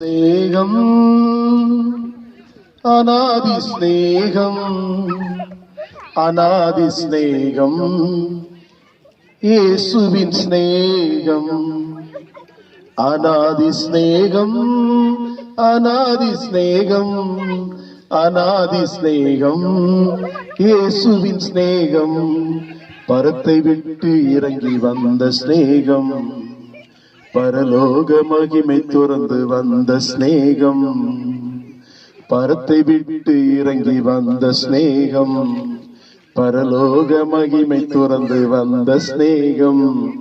സ്നേഹം അനാദി സ്നേഹം അനാദി സ്നേഹം യേസുവിൻ സ്നേഹം അനാദി സ്നേഹം അനാദി സ്നേഹം അനാദി സ്നേഹം യേസുവിൻ സ്നേഹം പറത്തെ വിട്ട് ഇറങ്ങി വന്ന സ്നേഹം. பரலோக மகிமை துறந்து வந்த சிநேகம். பரத்தை விட்டு இறங்கி வந்த சிநேகம். பரலோக மகிமை துறந்து வந்த சிநேகம்.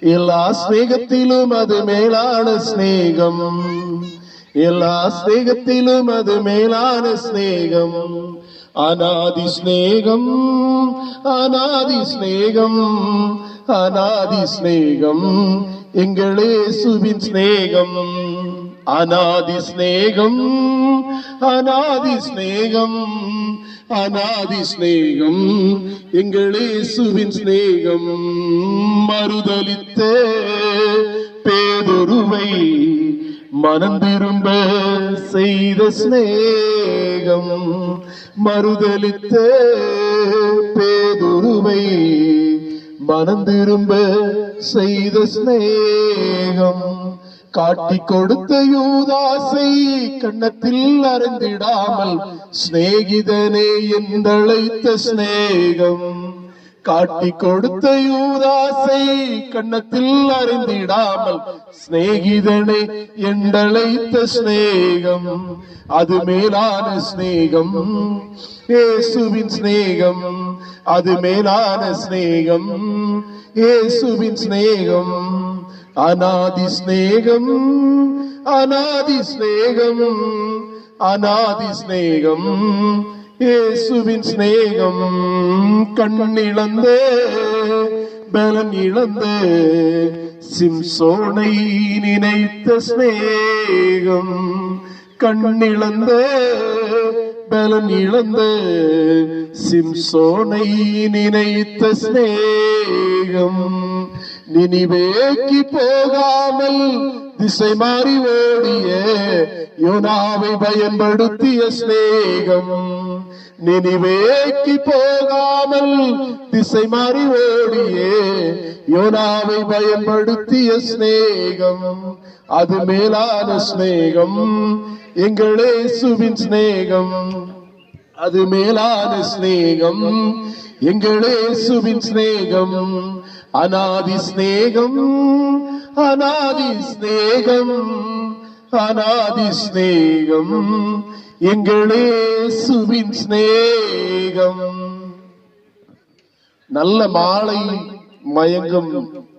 எல்லா ஸ்நேகத்திலும் அது மேலான சிநேகம். எல்லா ஸ்நேகத்திலும் அது மேலான சிநேகம். அநாதி ஸ்நேகம் அநாதி ஸ்நேகம் அநாதி ஸ்நேகம் எங்களே சுவின் சிநேகம் அநாதி சிநேகம் அநாதி சிநேகம் அநாதி சிநேகம் எங்களே சுவின் சிநேகம் மறுதலித்த பேதொருவை மனம் திரும்ப செய்த சிநேகம் மறுதலித்த பேதுருவை மனம் திரும்ப செய்த சிநேகம். காட்டி கொடுத்த யூதாசை கண்ணத்தில் அறிந்திடாமல் சிநேகிதனே என்றழைத்த சிநேகம். காட்டி கொடுத்த யூதாசை கண்ணத்தில் அறிந்திடாமல் சிநேகிதனை என்றழைத்த சிநேகம் அது மேலான சிநேகம் இயேசுவின் சிநேகம் அது மேலான சிநேகம் இயேசுவின் சிநேகம் அநாதி சிநேகம் அநாதி சிநேகம் அநாதி சிநேகம். இயேசுவின் சிநேகம் கண்ணிழந்த பலன் இழந்து சிம்சோனை நினைத்த சிநேகம் கண்ணிழந்த பலன் இழந்த சிம்சோனை நினைத்த சிநேகம் நினைவேக்கி போகாமல் திசை மாறி ஓடிய யோனாவை பயன்படுத்திய சிநேகம். நினிவேக்கி போகாமல் திசை மாறி ஓடியே. யோனாவை பயன்படுத்திய சிநேகம் அது மேலான சிநேகம். எங்களே சுவின் சிநேகம் அது மேலான சிநேகம். எங்களே சுவின் சிநேகம் அநாதி சிநேகம் அநாதி சிநேகம். அநாதி சிநேகம் எங்களே சுவின் சிநேகம். நல்ல மாலை மயங்கும்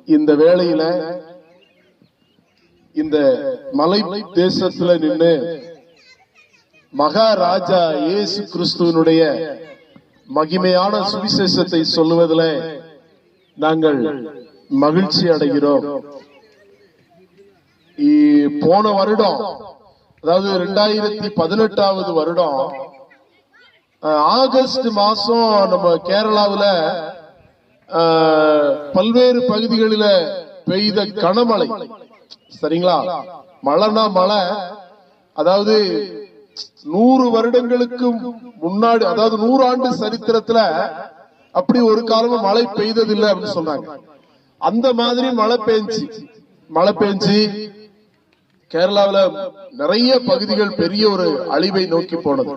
இந்த வேளையில இந்த மலை தேசத்துல நின்று மகாராஜா இயேசு கிறிஸ்துவனுடைய மகிமையான சுவிசேஷத்தை சொல்லுவதில் நாங்கள் மகிழ்ச்சி அடைகிறோம். போன வருடம் அதாவது ரெண்டாயிரத்தி பதினெட்டாவது வருடம் ஆகஸ்ட் மாசம் நம்ம கேரளாவில் பல்வேறு பகுதிகளில் பெய்த கனமழை. சரிங்களா? மழைனா மழை. அதாவது நூறு வருடங்களுக்கு முன்னாடி அதாவது நூறு ஆண்டு சரித்திரத்துல அப்படி ஒரு காலமும் மழை பெய்ததில்லை அப்படின்னு சொன்னாங்க. அந்த மாதிரி மழை பெஞ்சு மழை பெஞ்சு கேரளாவுல நிறைய பகுதிகள் பெரிய ஒரு அழிவை நோக்கி போனது.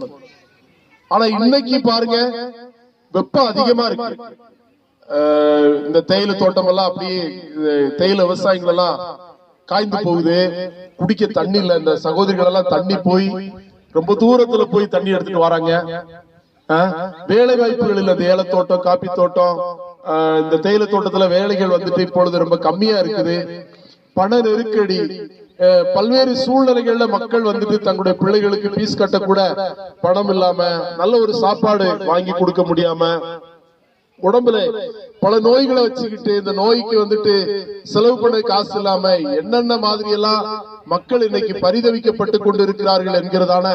ஆனா இன்னைக்கு பாருங்க வெப்பம் அதிகமா இருக்கு. இந்த தேயிலை தோட்டம் எல்லாம் அப்படியே தேயிலை விவசாயிகள் எல்லாம் காய்ந்து போகுது. குடிக்க தண்ணி இல்ல. இந்த சகோதரிகள் எல்லாம் தண்ணி போய் ரொம்ப தூரத்துல போய் தண்ணி எடுத்துட்டு வராங்க. வேலை வாய்ப்புகள் இல்ல. இந்த ஏல தோட்டம் காப்பி தோட்டம் இந்த தேயிலை தோட்டத்துல வேலைகள் வந்துட்டு இப்பொழுது ரொம்ப கம்மியா இருக்குது. பண நெருக்கடி பல்வேறு சூழ்நிலைகள்ல மக்கள் வந்துட்டு தங்களுடைய பிள்ளைகளுக்கு ஃபீஸ் கட்ட கூட பணம் இல்லாம நல்ல ஒரு சாப்பாடு வாங்கி கொடுக்க முடியாம உடம்புல பல நோய்களை வச்சுக்கிட்டு இந்த நோய்க்கு வந்துட்டு செலவு பண்ண காசு இல்லாம என்னென்ன மாதிரி எல்லாம் மக்கள் இன்னைக்கு பரிதவிக்கப்பட்டு கொண்டு இருக்கிறார்கள் என்கிறதான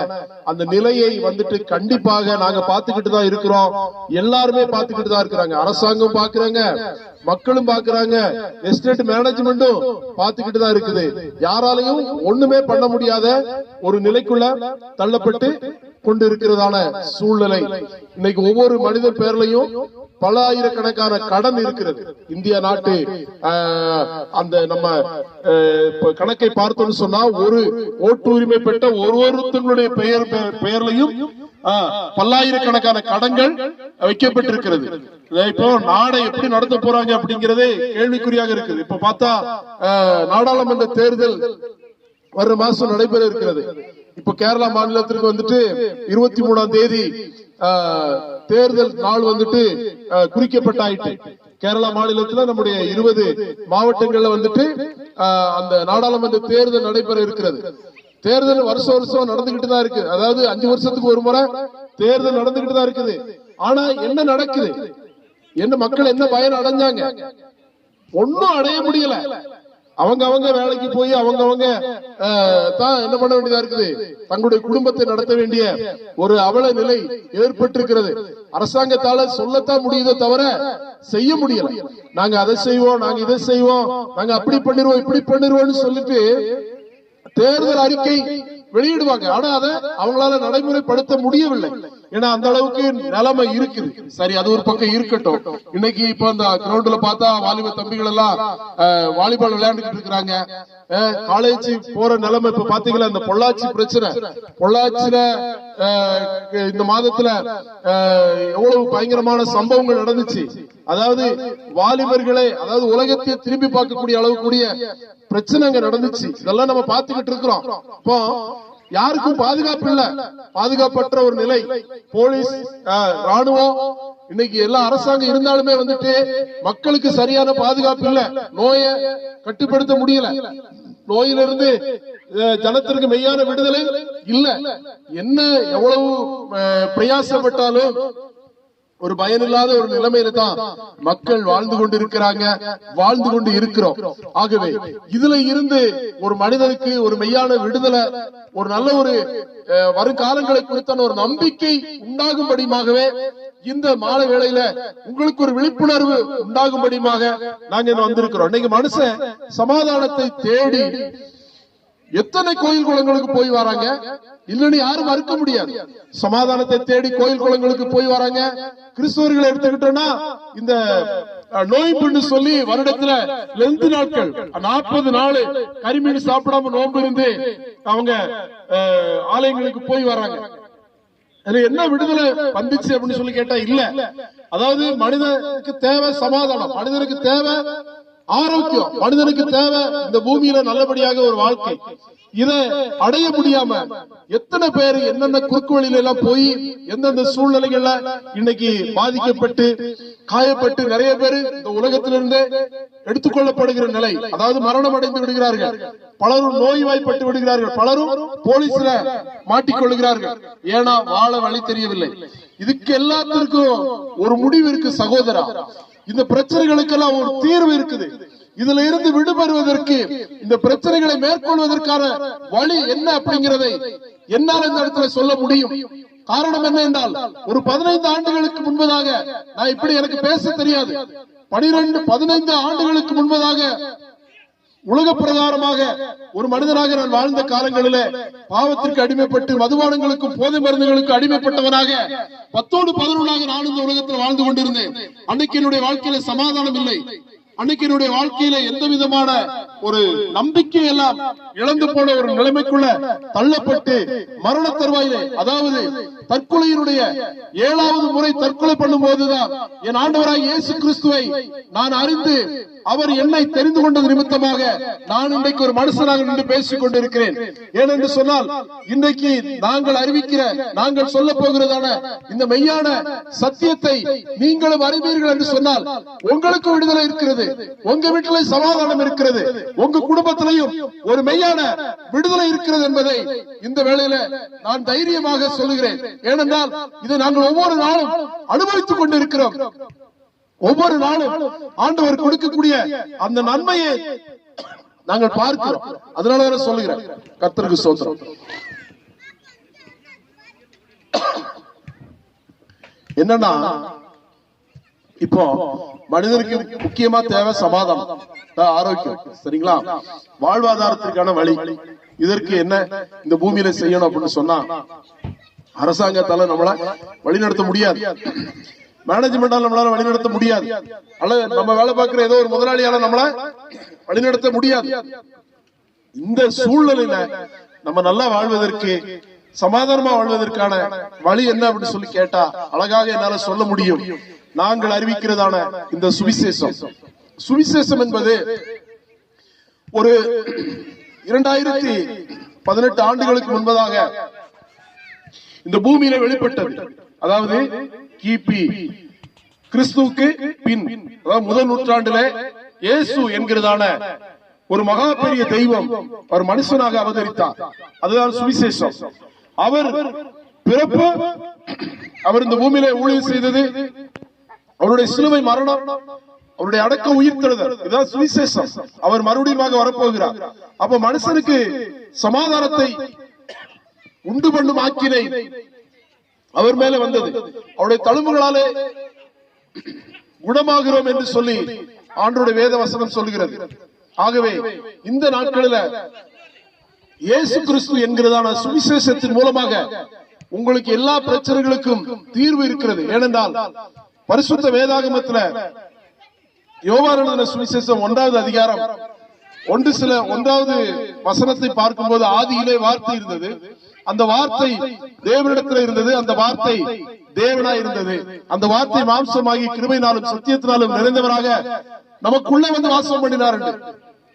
அந்த நிலையை வந்துட்டு கண்டிப்பாக நாங்க பாத்துக்கிட்டு தான் இருக்கிறோம். எல்லாருமே பாத்துக்கிட்டு தான் இருக்கிறாங்க. அரசாங்கம் பாக்குறாங்க மக்களும் பாக்குறாங்க எஸ்டேட் மேனேஜ்மெண்ட்டும் பாத்துக்கிட்டு தான் இருக்குது. யாராலையும் ஒண்ணுமே பண்ண முடியாத ஒரு நிலைக்குள்ள தள்ளப்பட்டு கொண்டு இருக்கிறதான சூழ்நிலை. இன்னைக்கு ஒவ்வொரு மனித பேர்லையும் பல ஆயிரக்கணக்கான கடன் இருக்கிறது. இந்திய நாட்டு அந்த நம்ம கணக்கை பார்த்தோம்னு சொன்னா ஒரு ஓட்டு உரிமை பெற்ற ஒரு ஒருத்தங்களுடைய பெயர் பெ- பெயர்லையும் பல்லாயிரக்கணக்கான கடன்கள் வைக்கப்பட்டிருக்கிறது. இப்போ நாடை எப்படி நடத்த போறாங்க அப்படிங்கறதே கேள்விக்குறியாக இருக்குது. இப்ப பார்த்தா நாடாளுமன்ற தேர்தல் வர்ற மாசம் நடைபெற இருக்கிறது. இப்ப கேரளா மாநிலத்திற்கு வந்துட்டு இருபத்தி மூணாம் தேதி தேர்தல் நாள் வந்துட்டு குறிக்கப்பட்டாயிட்டு கேரளா மாநிலத்துல நம்முடைய இருபது மாவட்டங்கள்ல வந்துட்டு அந்த நாடாளுமன்ற தேர்தல் நடைபெற இருக்கிறது. தேர்தல் வருஷம் வருஷம் நடந்துகிட்டு தான் இருக்கு. அதாவது அஞ்சு வருஷத்துக்கு ஒரு முறை தேர்தல் நடந்துகிட்டு தான் இருக்குது. ஆனா என்ன நடக்குது? என்ன மக்கள் என்ன பயன் அடைஞ்சாங்க? ஒன்னும் அடைய முடியல. அவங்க அவங்க வேலைக்கு போய் அவங்க அவங்க தான் என்ன பண்ண வேண்டியதா இருக்குது? தங்களுடைய குடும்பத்தை நடத்த வேண்டிய ஒரு அவல நிலை ஏற்பட்டிருக்கிறது. அரசாங்கத்தால சொல்லத்தான் முடியுதோ தவிர செய்ய முடியல. நாங்க அதை செய்வோம் நாங்க இதை செய்வோம் நாங்க அப்படி பண்ணிருவோம் இப்படி பண்ணிருவோம்னு சொல்லிட்டு தேர்தல் அறிக்கை வெளியிடுவாங்க. ஆனா அதை அவங்களால நடைமுறைப்படுத்த முடியவில்லை. ஏன்னா அந்த அளவுக்கு நிலைமை இருக்குது. சரி அது ஒரு பக்கம் இருக்கட்டும். இன்னைக்கு இப்ப அந்த கிரவுண்ட்ல பார்த்தா வாலிப தம்பிகள் எல்லாம் அஹ், வாலிபால் விளையாண்டுட்டு இருக்கிறாங்க. காலேஜ் போற நிலைமை இப்ப பாத்தீங்களா? இந்த பொள்ளாச்சி பிரச்சனை. பொள்ளாச்சியில இந்த மாதத்துல எவ்வளவு பயங்கரமான சம்பவங்கள் நடந்துச்சு. அதாவது வாலிபர்களை அதாவது உலகத்தை திரும்பி பார்க்கக்கூடிய அளவு பிரச்சனைங்க பிரச்சனை நடந்துச்சு. இதெல்லாம் நம்ம பார்த்துக்கிட்டு இருக்கிறோம். இப்போ யாருக்கும் பாதுகாப்பு இல்ல. பாதுகாப்பற்ற ஒரு நிலை. போலீஸ் ஆஹ், ராணுவம் இன்னைக்கு எல்லா அரசாங்கம் இருந்தாலுமே வந்துட்டு மக்களுக்கு சரியான பாதுகாப்பு இல்ல. நோயை கட்டுப்படுத்த முடியல. நோயிலிருந்து ஜனத்திற்கு மெய்யான விடுதலை இல்ல. என்ன எவ்வளவு பிரயாசப்பட்டாலும் ஒரு பயனில்லாத ஒரு நிலைமையில தான் மக்கள் வாழ்ந்து கொண்டு இருக்கிறாங்க வாழ்ந்து கொண்டு இருக்கிறோம். ஆகவே இதுல இருந்து ஒரு மனிதனுக்கு ஒரு மெய்யான விடுதலை ஒரு நல்ல ஒரு வருங்காலங்களை குறித்தான ஒரு நம்பிக்கை உண்டாகும்படியுமாகவே இந்த மாலை வேளையில உங்களுக்கு ஒரு விழிப்புணர்வு உண்டாகும்படியுமாக நாங்க வந்திருக்கிறோம். இன்னைக்கு மனுஷன் சமாதானத்தை தேடி எத்தனை கோயில் குளங்களுக்கு போய் வராங்க? இல்லன்னு யாரும் மறுக்க முடியாது. சமாதானத்தை தேடி கோயில் குளங்களுக்கு போய் வராங்க. கிறிஸ்தவர்களை எடுத்துக்கிட்டோம்னா இந்த நோய்புன்னு சொல்லி வருடத்துல லெந்து நாட்கள் நாற்பது நாள் கரிமீன் சாப்பிடாம நோன்பு இருந்து அவங்க அஹ், ஆலயங்களுக்கு போய் வராங்க. அதுல என்ன விடுதலை வந்துச்சு அப்படின்னு சொல்லி கேட்டா இல்ல. அதாவது மனிதனுக்கு தேவை சமாதானம். மனிதனுக்கு தேவை ஆரோக்கியம். மனிதனுக்கு தேவை இந்த பூமியில நல்லபடியாக ஒரு வாழ்க்கை. இதை அடைய முடியாம எத்தனை பேர் என்னென்ன குறுக்கு வழியில எல்லாம் போய் எந்தெந்த சூழ்நிலைகள்ல இன்னைக்கு பாதிக்கப்பட்டு காயப்பட்டு நிறைய பேர் இந்த உலகத்திலிருந்து எடுத்துக்கொள்ளப்படுகிற நிலை. அதாவது மரணம் அடைந்து விடுகிறார்கள். பலரும் நோய்வாய்ப்பட்டு விடுகிறார்கள். பலரும் போலீஸ்ல மாட்டிக்கொள்கிறார்கள். ஏன்னா வாழ வழி தெரியவில்லை. இதுக்கு எல்லாத்திற்கும் ஒரு முடிவு இருக்கு சகோதரா? இந்த பிரச்சனைகளுக்கெல்லாம் ஒரு தீர்வு இருக்குது. இதுல இருந்து விடுபடுவதற்கு இந்த பிரச்சனைகளை மேற்கொள்வதற்கான வழி என்ன அப்படிங்கிறதை என்னால் இந்த இடத்துல சொல்ல முடியும். காரணம் என்ன என்றால் ஒரு பதினைந்து ஆண்டுகளுக்கு முன்பதாக நான் இப்படி எனக்கு பேச தெரியாது. பனிரெண்டு பதினைந்து ஆண்டுகளுக்கு முன்பதாக உலக பிரகாரமாக ஒரு மனிதனாக நான் வாழ்ந்த காலங்களிலே பாவத்திற்கு அடிமைப்பட்டு மதுபானங்களுக்கும் போதை மருந்துகளுக்கும் அடிமைப்பட்டவனாக பத்தோடு பதினொன்றாக நான் இந்த உலகத்தில் வாழ்ந்து கொண்டிருந்தேன். அன்னைக்கு என்னுடைய வாழ்க்கையில சமாதானம் இல்லை. அன்னைக்கு என்னுடைய வாழ்க்கையில எந்த விதமான ஒரு நம்பிக்கை எல்லாம் இழந்து போன ஒரு நிலைமைக்குள்ள தள்ளப்பட்டு மரண தருவாயிலே அதாவது தற்கொலையினுடைய ஏழாவது முறை தற்கொலை பண்ணும் போதுதான் என் ஆண்டவராய் இயேசு கிறிஸ்துவை நான் அறிந்து அவர் என்னை தெரிந்து கொண்டது நிமித்தமாக நான் இன்றைக்கு ஒரு மனுஷனாக நின்று பேசிக் கொண்டிருக்கிறேன். ஏனென்று சொன்னால் இன்றைக்கு நாங்கள் அறிவிக்கிற நாங்கள் சொல்ல போகிறதான இந்த மெய்யான சத்தியத்தை நீங்களும் அறிவீர்கள் என்று சொன்னால் உங்களுக்கு விடுதலை இருக்கிறது. உங்க வீட்டிலே சமாதானம் இருக்கிறது. உங்க குடும்பத்திலையும் ஒரு மெய்யான விடுதலை இருக்கிறது என்பதை இந்த வேளையில நான் தைரியமாக சொல்லுகிறேன். ஏனென்றால் இதை நாங்கள் ஒவ்வொரு நாளும் அனுபவித்துக் கொண்டிருக்கிறோம். ஒவ்வொரு நாளும் ஆண்டவர் கொடுக்கக்கூடிய அந்த நன்மையை நாங்கள் பார்க்கிறோம். அதனால வேற சொல்லுகிறேன். கத்தருக்கு சோத்திரம். என்னன்னா இப்போ மனிதனுக்கு முக்கியமா தேவை சமாதானம் ஆரோக்கியம் சரிங்களா? வாழ்வாதாரத்திற்கான வழி. இதற்கு என்ன இந்த பூமியில செய்யணும் அப்படின்னு சொன்னா அரசாங்கத்தால நம்மள வழிநடத்த முடியாது. மேனேஜ்மெண்டால நம்மளால வழிநடத்த முடியாது. அல்லது நம்ம வேலை பார்க்கிற ஏதோ ஒரு முதலாளியால நம்மள வழிநடத்த முடியாது. இந்த சூழ்நிலையில நம்ம நல்லா வாழ்வதற்கு சமாதானமா வாழ்வதற்கான வழி என்ன அப்படின்னு சொல்லி கேட்டா அழகாக என்னால சொல்ல முடியும். நாங்கள் அறிவிக்கிறதான இந்த சுவிசேஷம். சுவிசேஷம் என்பது ஒரு இரண்டாயிரத்தி பதினெட்டு ஆண்டுகளுக்கு முன்பதாக இந்த பூமியில வெளிப்பட்டது. அதாவது கிபி. கிறிஸ்துவுக்கு பின் அதாவது முதல் நூற்றாண்டுல இயேசு என்கிறதான ஒரு மகா பெரிய தெய்வம் ஒரு மனுஷனாக அவதரித்தார். அதுதான் சுவிசேஷம். அவர் பிறப்பு அவர் இந்த பூமியில ஊழியர் செய்தது அவருடைய சிலுவை மரணம் அவருடைய அடக்க உயிர்த்தெழுதல் இதுதான் சுவிசேஷம். அவர் மறுபடியும் வரப்போகிறார். அப்ப மனுஷனுக்கு சமாதானத்தை உண்டு பண்ணும் ஆக்கினை அவர் மேல வந்தது. அவருடைய தழும்புகளாலே குணமாகிறோம் என்று சொல்லி ஆண்டோட வேத வசனம் சொல்கிறது ஆகவே இந்த நாட்களில இயேசு கிறிஸ்து என்கிறதான சுவிசேஷத்தின் மூலமாக உங்களுக்கு எல்லா பிரச்சனைகளுக்கும் தீர்வு இருக்கிறது. ஏனென்றால் பரிசுத்த வேதாகமத்துல யோகானந்த சுவிசேஷம் ஒன்றாவது அதிகாரம் ஒன்று சில ஒன்றாவது வசனத்தை பார்க்கும்போது ஆதியிலே வார்த்தை இருந்தது. அந்த வார்த்தை தேவனிடத்தில் இருந்தது அந்த வார்த்தை தேவனா இருந்தது அந்த வார்த்தை மாம்சமாகி கிருமையினாலும் சத்தியத்தினாலும் நிறைந்தவராக நமக்குள்ள வந்து வாசம் பண்ணினார் என்று.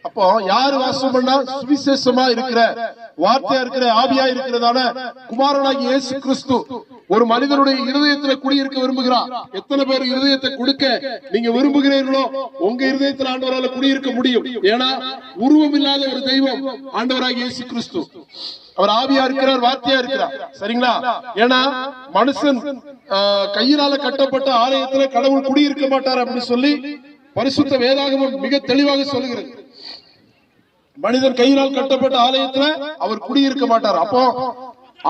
அப்போ யாரு வாசம் பண்ணா? சுவிசேஷமா இருக்கிற வார்த்தையா இருக்கிற ஆவியா இருக்கிறதான குமாரனாகி இயேசு கிறிஸ்து. ஒரு மனிதனுடைய இருதயத்துல குடியிருக்க விரும்புகிறார். எத்தனை பேர் இருதயத்தை கொடுக்க நீங்க விரும்புகிறீர்களோ உங்க இருதயத்துல ஆண்டவரால குடியிருக்க முடியும். ஏன்னா உருவம் இல்லாத ஒரு தெய்வம் ஆண்டவராகி இயேசு கிறிஸ்து. அவர் ஆவியா இருக்கிறார் வார்த்தையா இருக்கிறார். சரிங்களா? ஏன்னா மனுஷன் கையினால கட்டப்பட்ட ஆலயத்துல கடவுள் குடியிருக்க மாட்டார் அப்படின்னு சொல்லி பரிசுத்த வேதாகமம் மிக தெளிவாக சொல்லுகிறது. மனிதன் கையினால் கட்டப்பட்ட ஆலயத்துல அவர் குடியிருக்க மாட்டார். அப்போ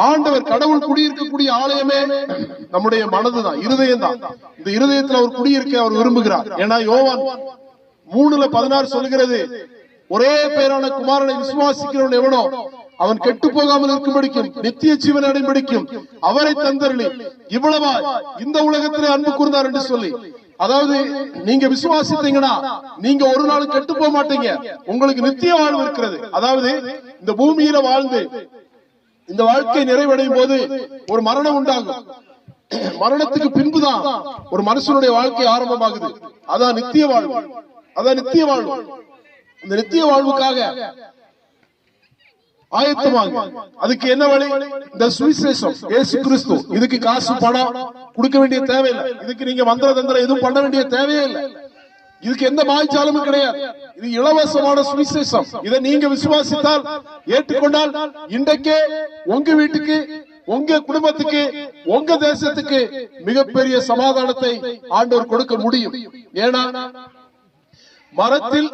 ஆண்டவர் கடவுள் குடியிருக்கக்கூடிய ஆலயமே நம்முடைய மனதுதான் இருதயம் தான் இந்த இருதயத்துல அவர் குடியிருக்க அவர் விரும்புகிறார். ஏன்னா யோவான் மூணுல பதினாறு சொல்லுகிறது ஒரே பேரான குமாரனை விசுவாசிக்கிறவன் எவனோ அவன் கெட்டு போகாமல் இருக்கும்படிக்கும் நித்திய ஜீவன் அடைம்படிக்கும் அவரை தந்தர்களே இவ்வளவா இந்த உலகத்திலே அன்பு கூர்ந்தார் என்று சொல்லி. அதாவது நீங்க விசுவாசித்தீங்கன்னா நீங்க ஒரு நாள் கெட்டு போக மாட்டீங்க. உங்களுக்கு நித்திய வாழ்வு இருக்கிறது. அதாவது இந்த பூமியில வாழ்ந்து இந்த வாழ்க்கை நிறைவடையும் போது ஒரு மரணம் உண்டாகும். மரணத்துக்கு பின்புதான் ஒரு மனுஷனுடைய வாழ்க்கை ஆரம்பமாகுது. அதான் நித்திய வாழ்வு. அதான் நித்திய வாழ்வு. இந்த நித்திய வாழ்வுக்காக ஆயத்தமாங்க அதுக்கு என்ன வழி? இந்த சுவிசேஷம். ஏசு கிறிஸ்து. இதுக்கு காசு பணம் கொடுக்க வேண்டிய தேவையில்லை. இதுக்கு நீங்க மந்திர தந்திரம் எதுவும் பண்ண வேண்டிய தேவையே இல்லை. இதுக்கு எந்த மாய்ச்சாலும் கிடையாது. இது இலவசமான சுவிசேஷம். இதை நீங்க விசுவாசித்தால் ஏற்றுக்கொண்டால் இன்றைக்கே உங்க வீட்டுக்கு உங்க குடும்பத்துக்கு உங்க தேசத்துக்கு மிகப்பெரிய சமாதானத்தை ஆண்டவர் கொடுக்க முடியும். ஏன்னா மரத்தில்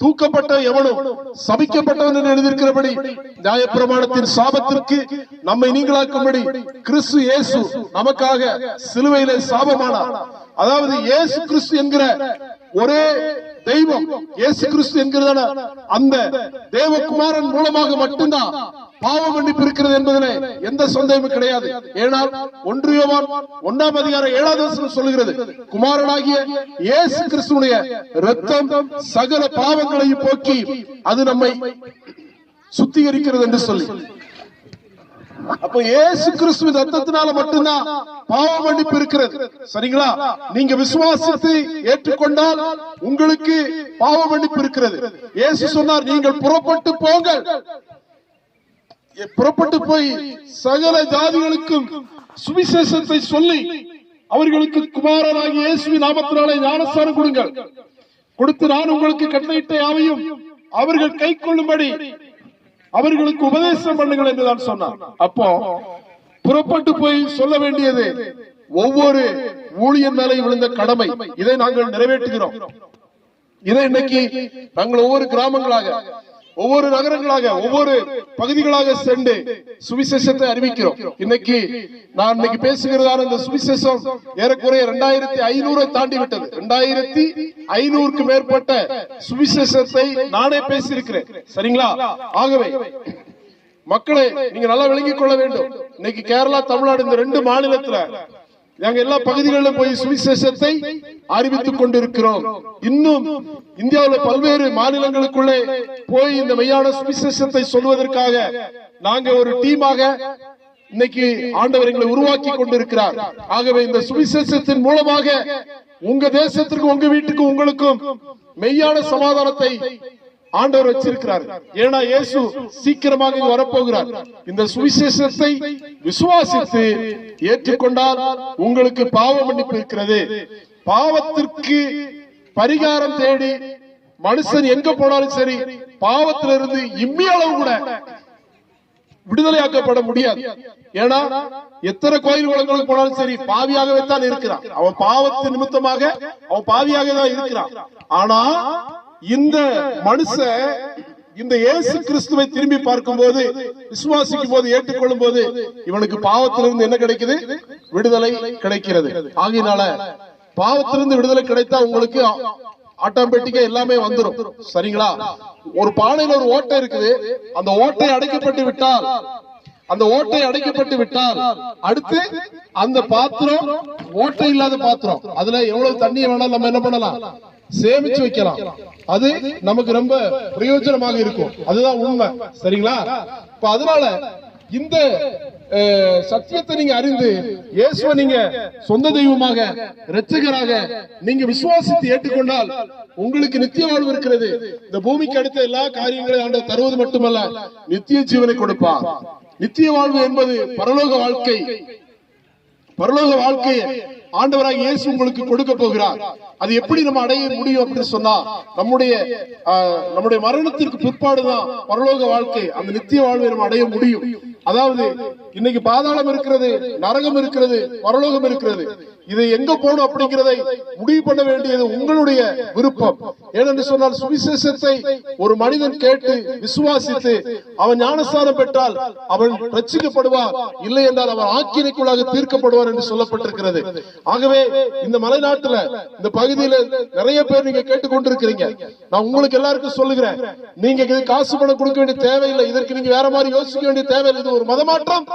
தூக்கப்பட்ட எவனும் சபிக்கப்பட்டவன் என்று எழுதியிருக்கிறபடி நியாயப்பிரமாணத்தின் சாபத்திற்கு நம்மை நீங்களாக்கும்படி கிறிஸ்து இயேசு நமக்காக சிலுவையிலே சாபமானார். அதாவது ஏசு கிறிஸ்து என்கிற ஒரே தெய்வம் ஏசு கிறிஸ்து என்கிறதான அந்த தேவகுமாரன் மூலமாக மட்டும்தான் பாவ மன்னிப்பு இருக்கிறது என்பதிலே எந்த சந்தேகமும் கிடையாது. ஏனால் ஒன்றியவான் ஒன்றாம் அதிகார ஏழாவது வசனம் சொல்லுகிறது குமாரனாகிய இயேசு கிறிஸ்துடைய ரத்தம் சகல பாவங்களையும் போக்கி அது நம்மை சுத்திகரிக்கிறது என்று சொல்லி. அப்ப இயேசு கிறிஸ்துவின் ரத்தத்தினால மட்டும்தான் பாவ மன்னிப்பு இருக்கிறது. சரிங்களா? நீங்க விசுவாசத்தை ஏற்றுக்கொண்டால் உங்களுக்கு பாவ மன்னிப்பு இருக்கிறது. இயேசு சொன்னார் நீங்கள் புறப்பட்டு போங்கள். புறப்பட்டு போய் சகல ஜாதிகளுக்கும் சுவிசேஷத்தை சொல்லி அவர்களுக்கு குமாரனாகிய இயேசுவி நாமத்தினாலே ஞானஸ்தானம் கொடுங்கள். கொடுத்து நான் உங்களுக்கு கட்டளையிட்ட யாவையும் அவர்கள் கை கொள்ளும்படி அவர்களுக்கு உபதேசம் பண்ணுங்கள் என்றுதான் சொன்னார் அப்போ புறப்பட்டு போய் சொல்ல வேண்டியது ஒவ்வொரு ஊழியர் மேலே விழுந்த கடமை. இதை நாங்கள் நிறைவேற்றுகிறோம். இதை இன்னைக்கு நாங்கள் ஒவ்வொரு கிராமங்களாக ஒவ்வொரு நகரங்களாக ஒவ்வொரு பகுதிகளாக சென்று சுவிசேஷத்தை அறிவிக்கிறோம். இன்னைக்கு நான் இன்னைக்கு பேசுகிறதான இந்த சுவிசேஷம் ஏறக்குறைய இரண்டாயிரத்தி ஐநூறை தாண்டி விட்டது. இரண்டாயிரத்தி ஐநூறுக்கு மேற்பட்ட சுவிசேஷத்தை நானே பேசியிருக்கிறேன். சரிங்களா? ஆகவே மக்களை நீங்க நல்லா விளங்கிக் கொள்ள வேண்டும். இன்னைக்கு கேரளா தமிழ்நாடு இந்த ரெண்டு மாநிலத்துல நாங்கள் எல்லா பகுதிகளிலும் போய் சுவிசேஷத்தை அறிவித்துக் கொண்டிருக்கிறோம். இன்னும் இந்தியாவில் பல்வேறு மாநிலங்களுக்குள்ளே போய் இந்த மெய்யான சுவிசேஷத்தை சொல்வதற்காக நாங்க ஒரு டீமாக இன்னைக்கு ஆண்டவர் எங்களை உருவாக்கி கொண்டிருக்கிறார். ஆகவே இந்த சுவிசேஷத்தின் மூலமாக உங்க தேசத்திற்கும் உங்க வீட்டுக்கும் உங்களுக்கும் மெய்யான சமாதானத்தை ஆண்டவர் வச்சிருக்கிறார். ஏன்னா இயேசு சீக்கிரமாக இங்கு வரப்போகிறார். இந்த சுவிசேஷத்தை விசுவாசித்து ஏற்றுக்கொண்டால் உங்களுக்கு பாவ மன்னிப்பு இருக்கிறது. பாவத்திற்கு பரிகாரம் தேடி மனுஷன் எங்க போனாலும் சரி பாவத்திலிருந்து இம்மி அளவு கூட விடுதலையாக்கப்பட முடியாது. ஏன்னா எத்தனை கோயில் குளங்களுக்கு போனாலும் சரி பாவியாகவே தான் இருக்கிறான். அவன் பாவத்து நிமித்தமாக அவன் பாவியாக தான் இருக்கிறான். ஆனா இந்த மனுஷன் இந்த இயேசு கிறிஸ்துவை திரும்பி பார்க்கும்போது விசுவாசிக்கும் போது ஏற்றுக்கொள்ளும் போது இவனுக்கு பாவத்திலிருந்து என்ன கிடைக்குது? விடுதலை கிடைக்கிறது. ஆகையினால பாவத்திலிருந்து விடுதலை கிடைத்தா உங்களுக்கு ஆட்டோமேட்டிக்கா எல்லாமே வந்துடும் சரிங்களா? ஒரு பானையில ஒரு ஓட்டை இருக்குது. அந்த ஓட்டை அடைக்கப்பட்டு விட்டால் அந்த ஓட்டை அடைக்கப்பட்டு விட்டால் அடுத்து அந்த பாத்திரம் ஓட்டை இல்லாத பாத்திரம். அதுல எவ்வளவு தண்ணியை வேணாலும் நம்ம என்ன பண்ணலாம்? சேமிச்சு வைக்கலாம். அது நமக்கு ரொம்ப பிரயோஜனமாக இருக்கும். அதுதான் உண்மை. சரிங்களா? இப்ப அதனால இந்த சத்தியத்தை நீங்க அறிந்து இயேசுவ நீங்க சொந்த தெய்வமாக இரட்சகராக நீங்க விசுவாசித்து ஏற்றுக்கொண்டால் உங்களுக்கு நித்திய வாழ்வு இருக்கிறது. இந்த பூமிக்கு அடுத்த எல்லா காரியங்களையும் ஆண்டவர் தருவது மட்டுமல்ல நித்திய ஜீவனை கொடுப்பார். நித்திய வாழ்வு என்பது பரலோக வாழ்க்கை. பரலோக வாழ்க்கையை ஆண்டவராக இயேசு உங்களுக்கு கொடுக்க போகிறார். அது எப்படி நம்ம அடைய முடியும் அப்படின்னு சொன்னா நம்முடைய நம்முடைய மரணத்திற்கு பிற்பாடுதான் பரலோக வாழ்க்கை அந்த நித்திய வாழ்வை நம்ம அடைய முடியும். அதாவது இன்னைக்கு பாதாளம் இருக்கிறது நரகம் இருக்கிறது பரலோகம் இருக்கிறது. இதை எங்க போகணும் அப்படிங்கிறதை முடிவு பண்ண வேண்டியது உங்களுடைய விருப்பம். ஏனென்று சொன்னால் சுவிசேஷத்தை ஒரு மனிதன் கேட்டு விசுவாசித்து அவன் ஞானஸ்தானம் பெற்றால் அவன் ரச்சிக்கப்படுவார் இல்லை என்றால் அவன் ஆக்கினைக்குள்ளாக தீர்க்கப்படுவார் என்று சொல்லப்பட்டிருக்கிறது. ஆகவே இந்த மலைநாட்டுல இந்த பகுதியில நிறைய பேர் நீங்க கேட்டுக்கொண்டிருக்கிறீங்க. நான் உங்களுக்கு எல்லாருக்கும் சொல்லுகிறேன். நீங்க இது காசு பணம் கொடுக்க வேண்டிய தேவையில்லை. இதற்கு நீங்க வேற மாதிரி யோசிக்க வேண்டிய தேவையில்லை. இது ஒரு மதமாற்றம்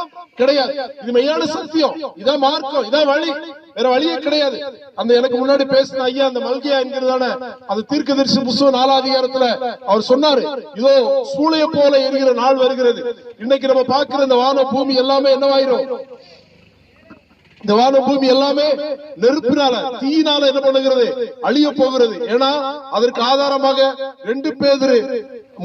கிடையாது. இது மெய்யான சத்தியம். இதான் மார்க்கம். இதான் வழி. வேற வழியே கிடையாது. அந்த எனக்கு முன்னாடி பேசின ஐயா அந்த மல்கியா என்கிறதான அது தீர்க்கதரிசி புஸ்தகம் நாலாம் அதிகாரத்துல அவர் சொன்னாரு இதோ சூளைய போல எரிகிற நாள் வருகிறது. இன்னைக்கு நம்ம பாக்குற இந்த வான பூமி எல்லாமே என்னவாயிரும்? இந்த வான பூமி எல்லாமே நெருப்பினால தீயினால என்ன பண்ணுகிறது? அழிய போகிறது. ஏன்னா அதற்கு ஆதாரமாக ரெண்டு பேர்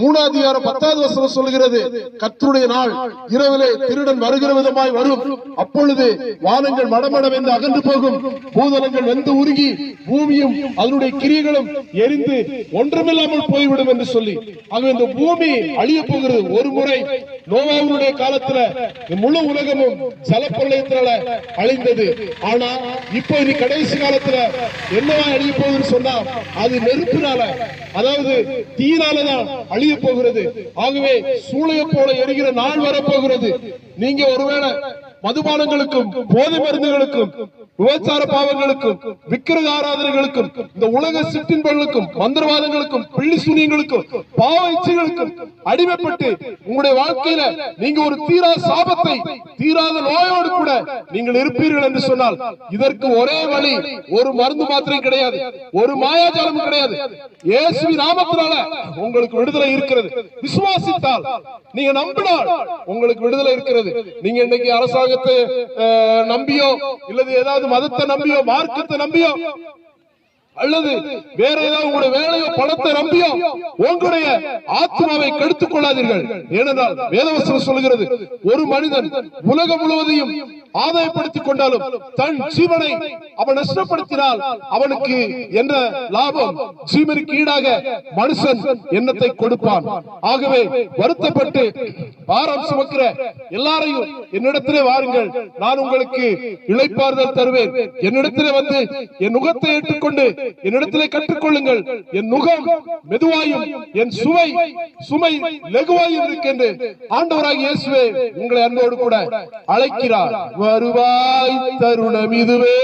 மூணாவது அதிகாரம் பத்தாவது வசனம் சொல்கிறது கர்த்தருடைய நாள் இரவிலே திருடன் வருகிற விதமாய் வரும். அப்பொழுது வானங்கள் மடமடவென்று அகன்று போகும். பூதலங்கள் வெந்து உருகி பூமியும் அதனுடைய கிரியைகளும் எரிந்து ஒன்றுமில்லாமல் போய்விடும் என்று சொல்லி ஆக இந்த பூமி அழிய போகிறது ஒரு முறை. நோவாவுடைய காலத்துல முழு உலகமும் ஜலப்பிரளயத்தினால அழிந்தது. ஆனா இப்போ இனி கடைசி காலத்துல என்னவா அழிய போகுதுன்னு சொன்னா அது நெருப்பினால. அதாவது தீயினாலதான் அழிய போகிறது. ஆகவே சூளைய போல எரிகிற நாள் வரப்போகிறது. நீங்க ஒருவேளை மதுபானங்களுக்கும் போதை மருந்துகளுக்கும் விபச்சார பாவங்களுக்கும் விக்கிரக ஆராதனைகளுக்கும் இந்த உலக சிற்றின்பங்களுக்கும் மந்திரவாதங்களுக்கும் பிள்ளி சூனியங்களுக்கும் பாவ இச்சைகளுக்கும் அடிமைப்பட்டு உங்களுடைய வாழ்க்கையில நீங்க ஒரு தீரா சாபத்தை தீராத நோயோடு கூட நீங்கள் இருப்பீர்கள் என்று சொன்னால் இதற்கு ஒரே வழி ஒரு மருந்து மாத்திரை கிடையாது ஒரு மாயாஜாலமும் கிடையாது. இயேசுவின் நாமத்தினால உங்களுக்கு விடுதலை இருக்கிறது. விசுவாசித்தால் நீங்க நம்பினால் உங்களுக்கு விடுதலை இருக்கிறது. நீங்க இன்னைக்கு அரசாங்க உலகத்தை நம்பியோ இல்லது ஏதாவது மதத்தை நம்பியோ மார்க்கத்தை நம்பியோ அல்லது வேற ஏதாவது உங்களுடைய வேலையோ பணத்தை நம்பியோ உங்களுடைய ஆத்மாவை கெடுத்துக் கொள்ளாதீர்கள். ஏனென்றால் வேதவசனம் சொல்கிறது ஒரு மனிதன் உலகம் முழுவதையும் ஆதாயப்படுத்திக் கொண்டாலும் தன் ஜீவனை அவன் நஷ்டப்படுத்தினால் அவனுக்கு என்ன லாபம்? ஜீவனுக்கு ஈடாக மனுஷன் எண்ணத்தை கொடுப்பான். ஆகவே வருத்தப்பட்டு பாரம் சுமக்கிற எல்லாரையும் என்னிடத்திலே வாருங்கள். நான் உங்களுக்கு இளைப்பாறுதல் தருவேன். என்னிடத்திலே வந்து என் முகத்தை ஏற்றுக்கொண்டு என்னிடத்திலே கற்றுக்கொள்ளுங்கள். என் நுகம் மெதுவாயும் என் சுவை சுமை லெகுவாயும் இருக்கின்ற ஆண்டவராக இயேசுவே உங்களை அன்போடு கூட அழைக்கிறார். வருவாய் தருணம் இதுவே.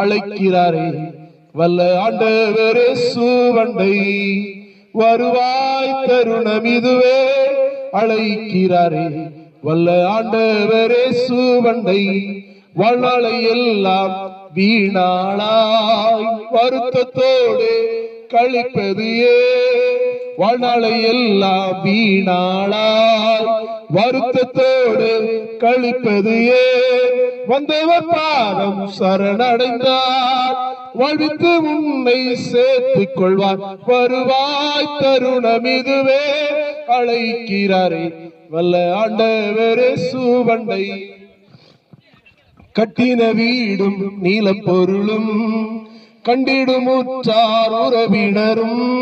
அழைக்கிறாரே வல்ல ஆண்டவரே சுவண்டை வருவாய் தருணம் இதுவே. அழைக்கிறாரே வல்ல ஆண்டவரே சுவண்டை வாழ்நாளை எல்லாம் வீணாளாய் வருத்தத்தோடு கழிப்பது ஏன் வாழ்நாளை எல்லாம் வீணாளாய் வருத்தத்தோடு கழிப்பது வந்தவர் பாதம் சரணடைந்தார். வாழ்வித்து உன்னை சேர்த்துக் கொள்வார். வருவாய் தருணம் இதுவே. அழைக்கிறாரே வல்ல ஆண்டவரே சூவண்டை கட்டின வீடும் நீலம் பொருளும் கண்டிடும் உற்றார் உறவினரும்.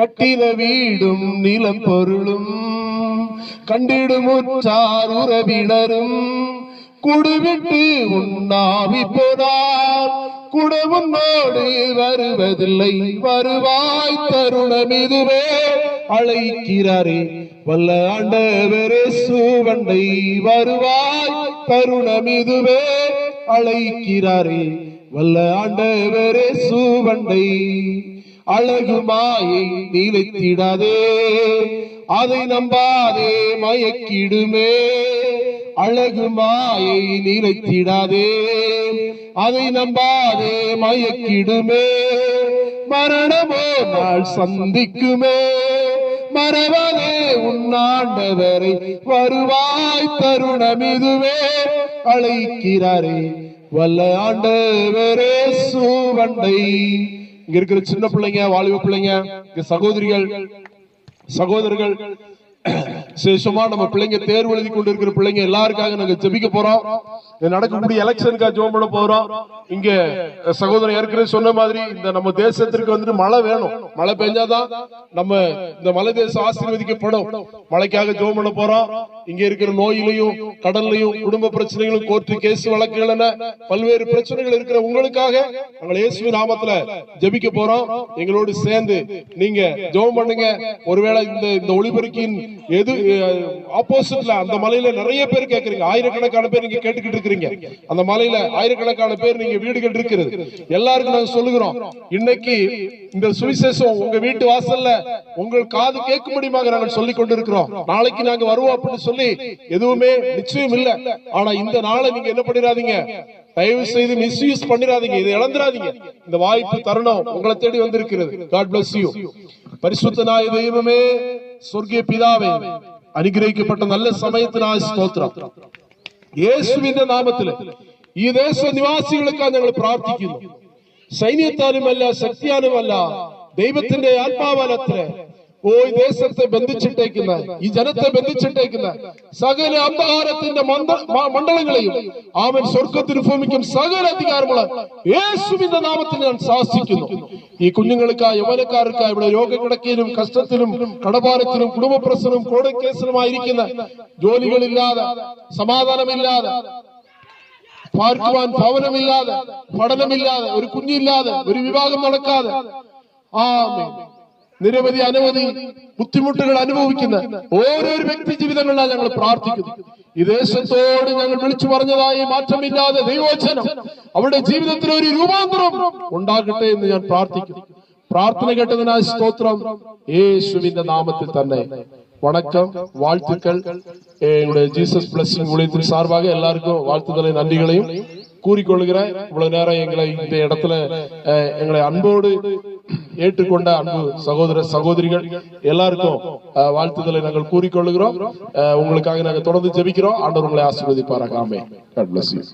கட்டின வீடும் நீலம் பொருளும் கண்டிடும் உற்றார் உறவினரும். குடுவிட்டு உண்ணாவி போனார் கூட உன்னோடு வருவதில்லை. வருவாய் தருணம் இதுவே. அழைக்கிறாரே. வல்ல ஆண்டவரே சூவண்டை வருவாய். தருணம் இதுவே அழைக்கிறாரே. வல்ல ஆண்டவரே சூவண்டை அழகு மாயை நீலைத்திடாதே. அதை நம்பாதே மயக்கிடுமே. அழகு மாயை நீலைத்திடாதே. அதை நம்பாதே மயக்கிடுமே. மரணமோ நாள் சந்திக்குமே. மறவனே உன்னாண்டவரை வருவாய் தருணம் இதுவே அழைக்கிறாரே. வல்ல ஆண்டவரே சூவண்டை. இங்க இருக்கிற சின்ன பிள்ளைங்க வாலிப பிள்ளைங்க சகோதரிகள் சகோதரர்கள் சேஷமா நம்ம பிள்ளைங்க தேர்வு எழுதி கொண்டு இருக்கிற பிள்ளைங்க எல்லாருக்காக நாங்க ஜெபிக்க போறோம். நடக்கக்கூடிய எலெக்ஷனுக்காக ஜெபம் பண்ண போறோம். இங்க சகோதரன் ஏற்கனவே சொன்ன மாதிரி இந்த நம்ம தேசத்திற்கு வந்துட்டு மழை வேணும். மழை பெஞ்சாதான் நம்ம இந்த மலை தேசம் ஆசீர்வதிக்கப்படும். மழைக்காக ஜெபம் பண்ண போறோம். இங்க இருக்கிற நோயிலையும் கடல்லையும் குடும்ப பிரச்சனைகளும் கோர்ட்டு கேஸ் வழக்குகள் என பல்வேறு பிரச்சனைகள் இருக்கிற உங்களுக்காக நாங்கள் இயேசு நாமத்துல ஜெபிக்க போறோம். எங்களோடு சேர்ந்து நீங்க ஜெபம் பண்ணுங்க. ஒருவேளை இந்த இந்த ஒளிபெருக்கின் எது ஆப்போசிட்ல அந்த மலையில நிறைய பேர் கேட்கறீங்க ஆயிரக்கணக்கான பேர் நீங்க கேட்டுக்கிட்டு இருக்கிறீங்க. அந்த மலையில ஆயிரக்கணக்கான பேர் நீங்க வீடுகள் இருக்கிறது. எல்லாருக்கும் நாங்க சொல்லுகிறோம். இன்னைக்கு இந்த சுவிசேஷம் உங்க வீட்டு வாசல்ல உங்கள் காது கேட்கும்படியாக நாங்கள் சொல்லிக் கொண்டிருக்கிறோம். நாளைக்கு நாங்க வருவோம் அப்படின்னு சொல்லி எதுவுமே நிச்சயம் இல்ல. ஆனா இந்த நாளை நீங்க என்ன பண்ணிடாதீங்க. தயவு செய்து மிஸ்யூஸ் பண்ணிடாதீங்க. இதை இழந்துடாதீங்க. இந்த வாய்ப்பு தருணம் உங்களை தேடி வந்திருக்கிறது. காட் பிளஸ் யூ பரிசுத்தனாய தெய்வமே സ്വർഗീയ പിതാവെ അനുഗ്രഹിക്കപ്പെട്ട നല്ല സമയത്തിനായ സ്തോത്രം. യേശുവിന്റെ നാമത്തിൽ ഈ ദേശ നിവാസികൾക്കാണ് ഞങ്ങൾ പ്രാർത്ഥിക്കുന്നു. സൈന്യത്താലുമല്ല ശക്തിയാലുമല്ല ദൈവത്തിന്റെ ആത്മാവാലത്തിൽ ഓ ഈ ദേശത്തെ ബന്ധിച്ചിട്ടേക്കുന്ന ഈ ജനത്തെ ബന്ധിച്ചിട്ടേക്കുന്ന സകല അന്ധകാരത്തിന്റെ മണ്ഡലങ്ങളെയും അവൻ സ്വർഗത്തിന് ഭൂമിക്കും സകല അധികാരമുള്ള യേശുവിന്റെ നാമത്തിൽ ഞാൻ ശാസിക്കുന്നു ഈ കുഞ്ഞുങ്ങൾക്കായി യൗവനക്കാർക്കായി ഇവിടെ രോഗക്കിടക്കയിലും കഷ്ടത്തിലും കടഭാരത്തിലും കുടുംബ പ്രശ്നവും കോടക്കേസിലുമായിരിക്കുന്ന ജോലികളില്ലാതെ സമാധാനമില്ലാതെ പാർക്കുവാൻ ഭവനമില്ലാതെ പഠനമില്ലാതെ ഒരു കുഞ്ഞില്ലാതെ ഒരു വിവാഹം നടക്കാതെ ആമേൻ. നിരവധി അനവധി ബുദ്ധിമുട്ടുകൾ അനുഭവിക്കുന്ന ഓരോരു വ്യക്തി ജീവിതങ്ങളിലാണ് ഞങ്ങൾ പ്രാർത്ഥിക്കുന്നു ഈ ദേശത്തോട് ഞങ്ങൾ വിളിച്ചു പറഞ്ഞതായി മാറ്റമില്ലാതെ ദൈവോചനം അവരുടെ ജീവിതത്തിൽ ഒരു രൂപാന്തരം ഉണ്ടാകട്ടെ എന്ന് ഞാൻ പ്രാർത്ഥിക്കുന്നു പ്രാർത്ഥന കേട്ടതിനായി സ്തോത്രം യേശുവിന്റെ നാമത്തിൽ തന്നെ வணக்கம் வாழ்த்துக்கள் எங்களுடைய ஜீசஸ் பிளஸிங் ஊழியத்தின் சார்பாக எல்லாருக்கும் வாழ்த்துதலை நன்றிகளையும் கூறிக்கொள்கிறேன் இவ்வளவு நேரம் எங்களை இந்த இடத்துல எங்களை அன்போடு ஏற்றுக்கொண்ட அன்பு சகோதர சகோதரிகள் எல்லாருக்கும் வாழ்த்துதலை நாங்கள் கூறிக்கொள்கிறோம் உங்களுக்காக நாங்கள் தொடர்ந்து ஜெபிக்கிறோம். ஆண்டவர் உங்களை ஆசீர்வதிப்பாராக. ஆமே God bless you.